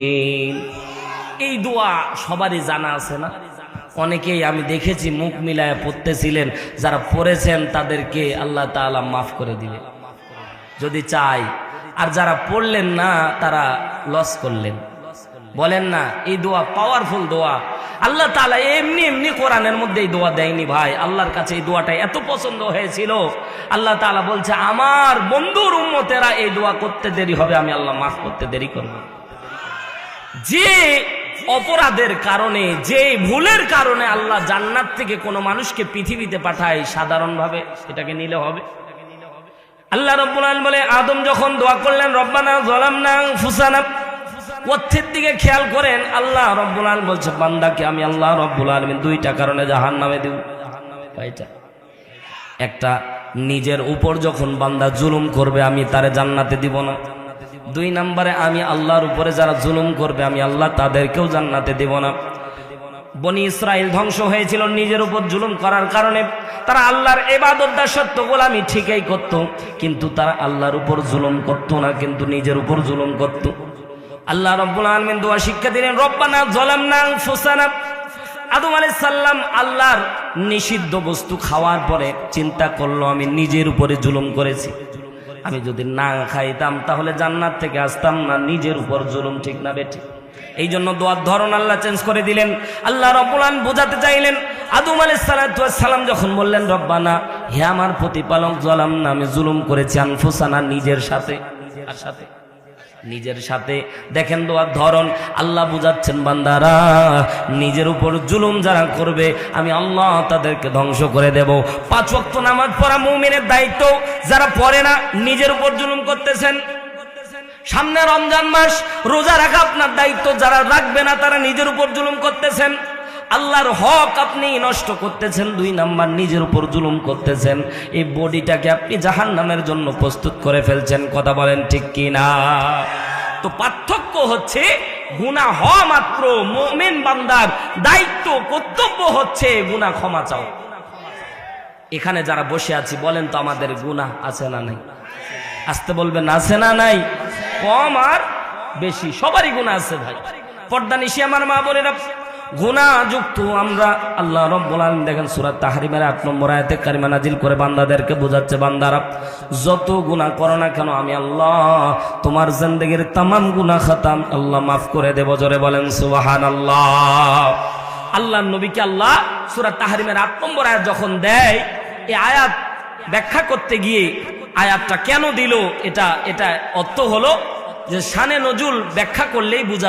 এই দোয়া সবারই জানা আছে না? অনেকেই আমি দেখেছি মুখ মিলায় পড়তেছিলেন, যারা পড়েছেন তাদেরকে আল্লাহ তাআলা মাফ করে দিবে। যদি চাই, আর যারা পড়লেন না, তারা লস করলেন। বলেন না, এই দোয়া পাওয়ারফুল দোয়া। আল্লাহ তাআলা এমনি এমনি কোরআনের মধ্যে এই দোয়া দেয়নি ভাই। আল্লাহর কাছে এই দোয়াটা এত পছন্দ হয়েছিল। আল্লাহ তাআলা বলছে, আমার বন্ধুর উম্মতেরা এই দোয়া করতে দেরি হবে, আমি আল্লাহ মাফ করতে দেরি করব যে অপরাধের কারণে, যে ভুলের কারণে আল্লাহ জান্নাত থেকে কোনো মানুষকে পৃথিবীতে পাঠায়, সাধারণভাবে সেটাকে নিলে হবে। আল্লাহ রব্বুল বলে, আদম যখন দোয়া করলেন, রব্বানা জলামনা ফুসানা অর্থের দিকে খেয়াল করেন? আল্লাহ রব্বুল আলম বলছে, বান্দাকে আমি আল্লাহ রব্বুল আলমিন দুইটা কারণে জাহান নামে দিব। কয়টা? একটা, নিজের উপর যখন বান্দা জুলুম করবে, আমি তারে জান্নাতে দিব না। দুই নম্বরে আমি আল্লাহর উপরে যারা জুলুম করবে, আমি আল্লাহ তাদেরকেও জান্নাতে দিব না। বনি ইসরায়েল ধ্বংস হয়েছিল নিজের উপর জুলুম করার কারণে। তারা আল্লাহর এবাদত দাসত্ব গোলামি ঠিকই করত, কিন্তু তারা আল্লাহর উপর জুলুম করত না, কিন্তু নিজের উপর জুলুম করত। আল্লাহ রব্বুল আলমিন দোয়া শিক্ষা দিলেন, রব্বানা জলামনা ফুসানা আদম আলাইহিস সাল্লাম আল্লাহর নিষিদ্ধ বস্তু খাওয়ার পরে চিন্তা করল, আমি নিজের উপরে জুলুম করেছি। আমি যদি না খাইতাম, তাহলে জান্নাত থেকে আসতাম না। নিজের উপর জুলুম ঠিক না বেঠিক। এই জন্য দোয়ার ধরন আল্লাহ চেঞ্জ করে দিলেন। আল্লাহ রব্বুলান বোঝাতে চাইলেন, আদম আলাইহিস সালাম যখন বললেন, রব্বানা, হে আমার প্রতিপালক জলাম না, আমি জুলুম করেছি, আনফুসানা, নিজের সাথে নিজের সাথে। নিজের সাথে দেখেন দোয়ার ধরন, আল্লাহ বুঝাচ্ছেন বান্দারা, নিজের উপর জুলুম যারা করবে, আমি আল্লাহ তাদেরকে ধ্বংস করে দেব। পাঁচ ওয়াক্ত নামাজ পড়া মুমিনের দায়িত্ব, যারা পড়ে না, নিজের উপর জুলুম করতেছেন। সামনে রমজান মাস, রোজা রাখা আপনার দায়িত্ব, যারা রাখবে না, তারা নিজের উপর জুলুম করতেছেন। আল্লাহর হক আপনি নষ্ট করতেছেন, দুই নাম্বার নিজের উপর জুলুম করতেছেন। এই বডিটাকে আপনি জাহান নামের জন্য প্রস্তুত করে ফেলছেন, কথা বলেন ঠিক কি না তো পার্থক্য হচ্ছে গুণা হওয়া মাত্র মোমেন বান্দার দায়িত্ব, কর্তব্য হচ্ছে গুণা ক্ষমা চাও। এখানে যারা বসে আছি, বলেন তো আমাদের গুণা আছে না নাই? আসতে বলবেন, আছে না নাই? কম আর বেশি, সবারই গুণা আছে ভাই। পর্দা নিশি আমার মা বোনেরা গুণা যুক্ত আমরা। আল্লাহ রব্বুল দেখেন সূরা তাহরিমের আট নম্বর আয়াতে কারিমা নাজিল করে বান্দাদেরকে বোঝাচ্ছে, বান্দারা, যত গুনাহ করো না কেন, আমি আল্লাহ তোমার জিন্দেগীর গুনাহ খাতাম, আল্লাহ মাফ করে দেব। জোরে বলেন, সুবহানাল্লাহ। আল্লাহ নবীকে আল্লাহ সূরা তাহরিমের আট নম্বর আয়াত যখন দেয় এই আয়াত ব্যাখ্যা করতে গিয়ে আয়াতটা কেন দিল, এটা এটা অর্থ হলো যে শানে নজুল ব্যাখ্যা করলেই বোঝা